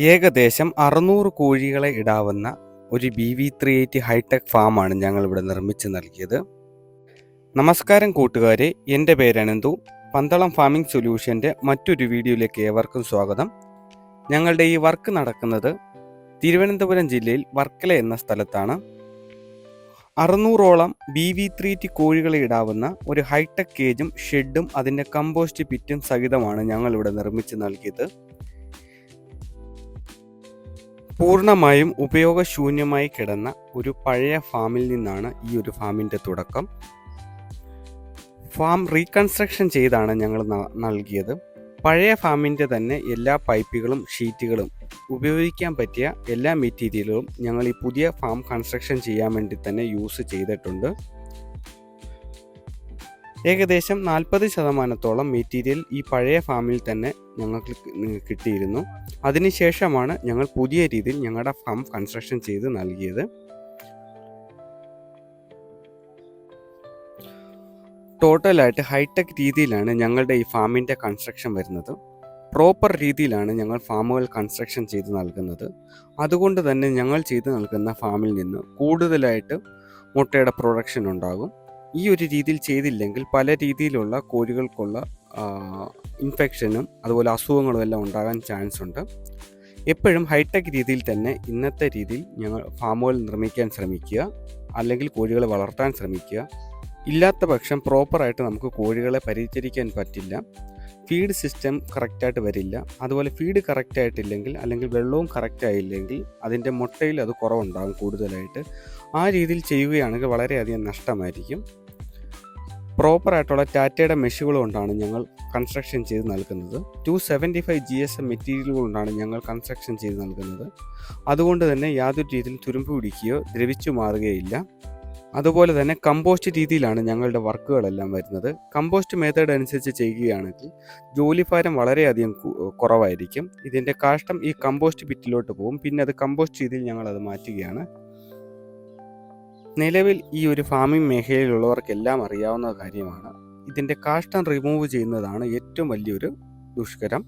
ഏകദേശം അറുന്നൂറ് കോഴികളെ ഇടാവുന്ന ഒരു B V three eighty high tech ഫാമാണ് ഞങ്ങളിവിടെ നിർമ്മിച്ച് നൽകിയത്. നമസ്കാരം കൂട്ടുകാരെ എന്റെ പേര് അനന്തു. പന്തളം ഫാമിംഗ് സൊല്യൂഷന്റെ മറ്റൊരു വീഡിയോയിലേക്ക് ഏവർക്കും സ്വാഗതം. ഞങ്ങളുടെ ഈ വർക്ക് നടക്കുന്നത് തിരുവനന്തപുരം ജില്ലയിൽ വർക്കല എന്ന സ്ഥലത്താണ്. അറുന്നൂറോളം ബി വി ത്രീ ടി കോഴികളെ ഇടാവുന്ന ഒരു ഹൈടെക് കേജും ഷെഡും അതിന്റെ കമ്പോസ്റ്റ് പിറ്റും സഹിതമാണ് ഞങ്ങളിവിടെ നിർമ്മിച്ച് നൽകിയത്. പൂർണമായും ഉപയോഗശൂന്യമായി കിടന്ന ഒരു പഴയ ഫാമിൽ നിന്നാണ് ഈ ഒരു ഫാമിന്റെ തുടക്കം. ഫാം റീകൺസ്ട്രക്ഷൻ ചെയ്താണ് ഞങ്ങൾ നൽകിയത്. പഴയ ഫാമിന്റെ തന്നെ എല്ലാ പൈപ്പുകളും ഷീറ്റുകളും ഉപയോഗിക്കാൻ പറ്റിയ എല്ലാ മെറ്റീരിയലുകളും ഞങ്ങൾ ഈ പുതിയ ഫാം കൺസ്ട്രക്ഷൻ ചെയ്യാൻ വേണ്ടി തന്നെ യൂസ് ചെയ്തിട്ടുണ്ട്. ഏകദേശം നാൽപ്പത് ശതമാനത്തോളം മെറ്റീരിയൽ ഈ പഴയ ഫാമിൽ തന്നെ ഞങ്ങൾക്ക് കിട്ടിയിരുന്നു. അതിനുശേഷമാണ് ഞങ്ങൾ പുതിയ രീതിയിൽ ഞങ്ങളുടെ ഫാം കൺസ്ട്രക്ഷൻ ചെയ്ത് നൽകിയത്. ടോട്ടലായിട്ട് ഹൈടെക് രീതിയിലാണ് ഞങ്ങളുടെ ഈ ഫാമിന്റെ കൺസ്ട്രക്ഷൻ വരുന്നത്. പ്രോപ്പർ രീതിയിലാണ് ഞങ്ങൾ ഫാമുകൾ കൺസ്ട്രക്ഷൻ ചെയ്ത് നൽകുന്നത്. അതുകൊണ്ട് തന്നെ ഞങ്ങൾ ചെയ്ത് നൽകുന്ന ഫാമിൽ നിന്ന് കൂടുതലായിട്ട് മുട്ടയുടെ പ്രൊഡക്ഷൻ ഉണ്ടാകും. ഈ ഒരു രീതിയിൽ ചെയ്തില്ലെങ്കിൽ പല രീതിയിലുള്ള കോഴികൾക്കുള്ള ഇൻഫെക്ഷനും അതുപോലെ അസുഖങ്ങളും എല്ലാം ഉണ്ടാകാൻ ചാൻസ് ഉണ്ട്. എപ്പോഴും ഹൈടെക് രീതിയിൽ തന്നെ ഇന്നത്തെ രീതിയിൽ ഞങ്ങൾ ഫാമുകൾ നിർമ്മിക്കാൻ ശ്രമിക്കുക അല്ലെങ്കിൽ കോഴികളെ വളർത്താൻ ശ്രമിക്കുക. ഇല്ലാത്ത പക്ഷം പ്രോപ്പറായിട്ട് നമുക്ക് കോഴികളെ പരിചരിക്കാൻ പറ്റില്ല. ഫീഡ് സിസ്റ്റം കറക്റ്റായിട്ട് വരില്ല. അതുപോലെ ഫീഡ് കറക്റ്റ് ആയിട്ടില്ലെങ്കിൽ അല്ലെങ്കിൽ വെള്ളവും കറക്റ്റ് ആയില്ലെങ്കിൽ അതിന്റെ മുട്ടയിൽ അത് കുറവുണ്ടാകും കൂടുതലായിട്ട്. ആ രീതിയിൽ ചെയ്യുകയാണെങ്കിൽ വളരെയധികം നഷ്ടമായിരിക്കും. പ്രോപ്പറായിട്ടുള്ള ടാറ്റയുടെ മെഷുകൾ കൊണ്ടാണ് ഞങ്ങൾ കൺസ്ട്രക്ഷൻ ചെയ്ത് നൽകുന്നത്. Two seventy five G S M മെറ്റീരിയലുകൾ കൊണ്ടാണ് ഞങ്ങൾ കൺസ്ട്രക്ഷൻ ചെയ്ത് നൽകുന്നത്. അതുകൊണ്ട് തന്നെ യാതൊരു രീതിയിൽ തുരുമ്പ് പിടിക്കുകയോ ദ്രവിച്ചു മാറുകയില്ല. അതുപോലെ തന്നെ കമ്പോസ്റ്റ് രീതിയിലാണ് ഞങ്ങളുടെ വർക്കുകളെല്ലാം വരുന്നത്. കമ്പോസ്റ്റ് മെത്തേഡ് അനുസരിച്ച് ചെയ്യുകയാണെങ്കിൽ ജോലിഭാരം വളരെയധികം കുറവായിരിക്കും. ഇതിന്റെ കാഷ്ടം ഈ കമ്പോസ്റ്റ് പിറ്റിലോട്ട് പോകും. പിന്നെ അത് കമ്പോസ്റ്റ് രീതിയിൽ ഞങ്ങൾ അത് മാറ്റുകയാണ്. നിലവിൽ ഈ ഒരു ഫാമിംഗ് മേഖലയിലുള്ളവർക്കെല്ലാം അറിയാവുന്ന കാര്യമാണ്. ഇതിന്റെ കാഷ്ടം റിമൂവ് ചെയ്യുന്നതാണ് ഏറ്റവും വലിയൊരു ദുഷ്കരം.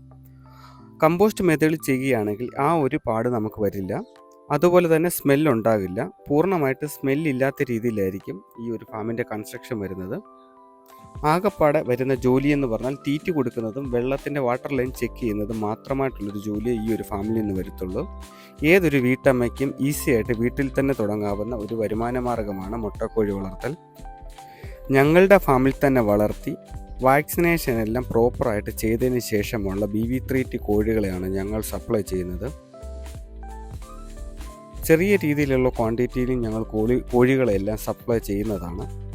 കമ്പോസ്റ്റ് മെത്തേഡിൽ ചെയ്യുകയാണെങ്കിൽ ആ ഒരു പാട് നമുക്ക് വരില്ല. അതുപോലെ തന്നെ സ്മെല്ല് ഉണ്ടാകില്ല. പൂർണമായിട്ട് സ്മെല്ലില്ലാത്ത രീതിയിലായിരിക്കും ഈ ഒരു ഫാമിന്റെ കൺസ്ട്രക്ഷൻ വരുന്നത്. ആകപ്പാടെ വരുന്ന ജോലി എന്ന് പറഞ്ഞാൽ തീറ്റി കൊടുക്കുന്നതും വെള്ളത്തിന്റെ വാട്ടർ ലൈൻ ചെക്ക് ചെയ്യുന്നതും മാത്രമായിട്ടുള്ളൊരു ജോലി ഈ ഒരു ഫാമിലി നിന്ന് വരത്തുള്ളൂ. ഏതൊരു വീട്ടമ്മയ്ക്കും ഈസി ആയിട്ട് വീട്ടിൽ തന്നെ തുടങ്ങാവുന്ന ഒരു വരുമാന മാർഗമാണ് മുട്ടക്കോഴി വളർത്തൽ. ഞങ്ങളുടെ ഫാമിൽ തന്നെ വളർത്തി വാക്സിനേഷൻ എല്ലാം പ്രോപ്പറായിട്ട് ചെയ്തതിന് ശേഷമുള്ള ബി വി ത്രീ ടി കോഴികളെയാണ് ഞങ്ങൾ സപ്ലൈ ചെയ്യുന്നത്. ചെറിയ രീതിയിലുള്ള ക്വാണ്ടിറ്റിയിലും ഞങ്ങൾ കോഴി കോഴികളെല്ലാം സപ്ലൈ ചെയ്യുന്നതാണ്.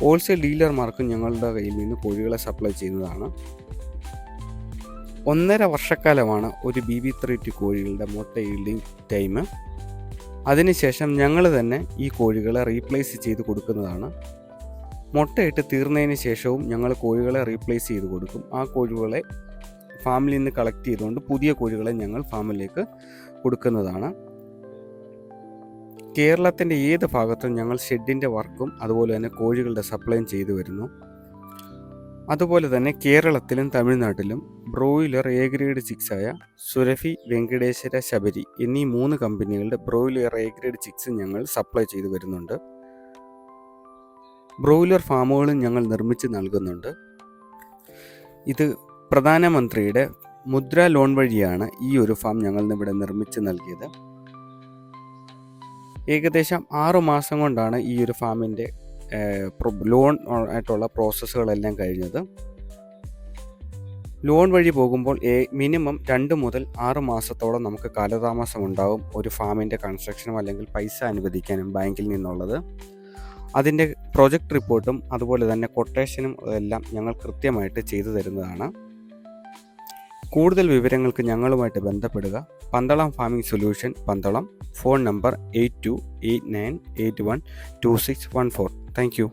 ഹോൾസെയിൽ ഡീലർമാർക്കും ഞങ്ങളുടെ കയ്യിൽ നിന്ന് കോഴികളെ സപ്ലൈ ചെയ്യുന്നതാണ്. ഒന്നര വർഷക്കാലമാണ് ഒരു ബി ബി ത്രീ ടു കോഴികളുടെ മുട്ട ഈൽഡിങ് ടൈം അതിനുശേഷം ഞങ്ങൾ തന്നെ ഈ കോഴികളെ റീപ്ലേസ് ചെയ്ത് കൊടുക്കുന്നതാണ്. മുട്ടയിട്ട് തീർന്നതിന് ശേഷവും ഞങ്ങൾ കോഴികളെ റീപ്ലേസ് ചെയ്ത് കൊടുക്കും. ആ കോഴികളെ ഫാമിൽ നിന്ന് കളക്ട് ചെയ്തുകൊണ്ട് പുതിയ കോഴികളെ ഞങ്ങൾ ഫാമിലേക്ക് കൊടുക്കുന്നതാണ്. കേരളത്തിന്റെ ഏത് ഭാഗത്തും ഞങ്ങൾ ഷെഡിന്റെ വർക്കും അതുപോലെ തന്നെ കോഴികളുടെ സപ്ലൈയും ചെയ്തു വരുന്നു. അതുപോലെ തന്നെ കേരളത്തിലും തമിഴ്നാട്ടിലും ബ്രോയിലർ എ ഗ്രേഡ് ചിക്സായ സുരഭി വെങ്കടേശ്വര ശബരി എന്നീ മൂന്ന് കമ്പനികളുടെ ബ്രോയിലർ എ ഗ്രേഡ് ചിക്സ് ഞങ്ങൾ സപ്ലൈ ചെയ്തു വരുന്നുണ്ട്. ബ്രോയിലർ ഫാമുകളും ഞങ്ങൾ നിർമ്മിച്ച് നൽകുന്നുണ്ട്. ഇത് പ്രധാനമന്ത്രിയുടെ മുദ്ര ലോൺ വഴിയാണ് ഈ ഒരു ഫാം ഞങ്ങൾ ഇവിടെ നിർമ്മിച്ച് നൽകിയത്. ഏകദേശം ആറു മാസം കൊണ്ടാണ് ഈ ഒരു ഫാമിന്റെ ലോൺ ആയിട്ടുള്ള പ്രോസസ്സുകളെല്ലാം കഴിഞ്ഞത്. ലോൺ വഴി പോകുമ്പോൾ മിനിമം രണ്ട് മുതൽ ആറ് മാസത്തോളം നമുക്ക് കാലതാമസം ഉണ്ടാവും ഒരു ഫാമിന്റെ കൺസ്ട്രക്ഷനും അല്ലെങ്കിൽ പൈസ അനുവദിക്കാനും ബാങ്കിൽ നിന്നുള്ളത്. അതിന്റെ പ്രൊജക്ട് റിപ്പോർട്ടും അതുപോലെ തന്നെ കൊട്ടേഷനും എല്ലാം ഞങ്ങൾ കൃത്യമായിട്ട് ചെയ്തു തരുന്നതാണ്. കൂടുതൽ വിവരങ്ങൾക്ക് ഞങ്ങളുമായിട്ട് ബന്ധപ്പെടുക. Pandalam farming solution Pandalam. Phone number eight two eight nine eight one two six one four. Thank you.